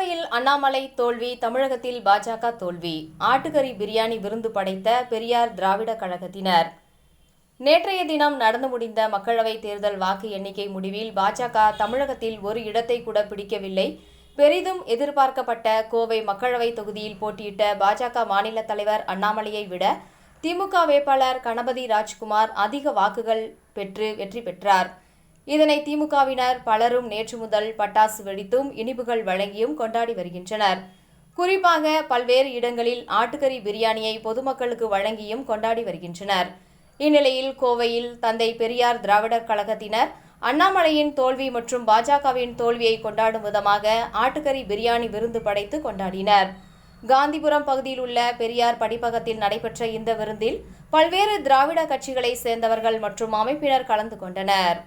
கோவையில் அண்ணாமலை தோல்வி தமிழகத்தில் பாஜக தோல்வி ஆட்டுக்கறி பிரியாணி விருந்து படைத்த பெரியார் திராவிட கழகத்தினர். நேற்றைய தினம் நடந்து முடிந்த மக்களவைத் தேர்தல் வாக்கு எண்ணிக்கை முடிவில் பாஜக தமிழகத்தில் ஒரு இடத்தை கூட பிடிக்கவில்லை. பெரிதும் எதிர்பார்க்கப்பட்ட கோவை மக்களவைத் தொகுதியில் போட்டியிட்ட பாஜக மாநில தலைவர் அண்ணாமலையை விட திமுக வேட்பாளர் கணபதி ராஜ்குமார் அதிக வாக்குகள் பெற்று வெற்றி பெற்றார். இதனை திமுகவினர் பலரும் நேற்று முதல் பட்டாசு வெடித்தும் இனிப்புகள் வழங்கியும் கொண்டாடி வருகின்றனர். குறிப்பாக பல்வேறு இடங்களில் ஆட்டுக்கறி பிரியாணியை பொதுமக்களுக்கு வழங்கியும் கொண்டாடி வருகின்றனர். இந்நிலையில் கோவையில் தந்தை பெரியார் திராவிடர் கழகத்தினர் அண்ணாமலையின் தோல்வி மற்றும் பாஜகவின் தோல்வியை கொண்டாடும் விதமாக ஆட்டுக்கறி பிரியாணி விருந்து படைத்து கொண்டாடினர். காந்திபுரம் பகுதியில் உள்ள பெரியார் படிப்பகத்தில் நடைபெற்ற இந்த விருந்தில் பல்வேறு திராவிட கட்சிகளை சேர்ந்தவர்கள் மற்றும் அமைப்பினர் கலந்து கொண்டனர்.